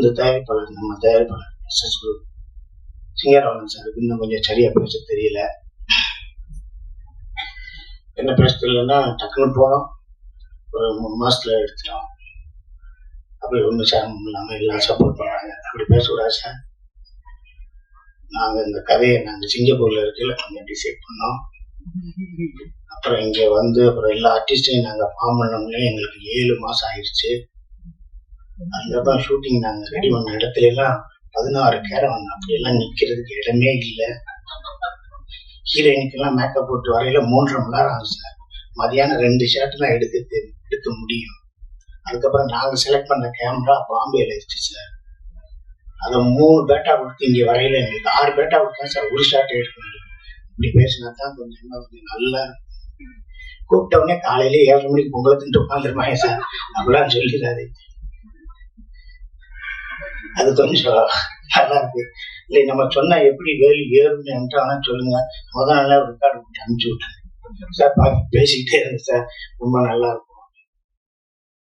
இந்த தயாரிப்பாளர் நம்ம தயாரிப்பாளர் எஸ்எஸ் குரூப் சாருக்கு இன்னும் கொஞ்சம் சரியா பேச தெரியல. என்ன பேச தெரியலன்னா டக்குன்னு போனோம் ஒரு மூணு மாசத்துல எடுத்துட்டோம். அப்படி ஒன்றும் சிரமம் இல்லாமல் எல்லாம் சப்போர்ட் பண்ணாங்க அப்படி பேசக்கூடாது சார் நாங்கள் இந்த கதையை நாங்கள் சிங்கப்பூர்ல இருக்கையில கொஞ்சம் டிசைட் பண்ணோம். அப்புறம் இங்கே வந்து அப்புறம் எல்லா ஆர்டிஸ்டையும் நாங்கள் ஃபார்ம் பண்ணோம்னே எங்களுக்கு ஏழு மாதம் ஆயிடுச்சு அதுக்கப்புறம் ஷூட்டிங் நாங்கள் ரெடி பண்ண இடத்துல எல்லாம் பதினாறு கேரவன் அப்படியெல்லாம் நிற்கிறதுக்கு இடமே இல்லை. ஹீரோயினுக்கெல்லாம் மேக்கப் போட்டு வரையில மூன்றரை மணி நேரம் ஆகும் சார் மதியானம் ரெண்டு ஷர்ட் தான் எடுக்க எடுக்க முடியும். அதுக்கப்புறம் நாங்கள் செலக்ட் பண்ண கேமரா பாம்பேல இருந்துச்சு சார் அதை மூணு பேட்டா கொடுத்து இங்கே வரையில எங்களுக்கு ஆறு பேட்டா கொடுத்தா சார் ஒரு ஷார்ட் எடுக்க முடியும் இப்படி பேசினா தான் கொஞ்சம் கொஞ்சம் நல்லா கூப்பிட்ட உடனே காலையில ஏழரை மணிக்கு பொங்கல் தின்ட்டு உட்காந்துருப்பாங்க சார் அப்படிலாம் சொல்லிடாது அது கொஞ்சம் நல்லா இருக்கு இல்லை நம்ம சொன்னா எப்படி வேலி ஏறும்னு என்றாங்கன்னா சொல்லுங்க. முத நல்லா ரெக்கார்டு அனுப்பிச்சு விட்டேன். சார் பேசிக்கிட்டே இருங்க சார். ரொம்ப நல்லா இருக்கும்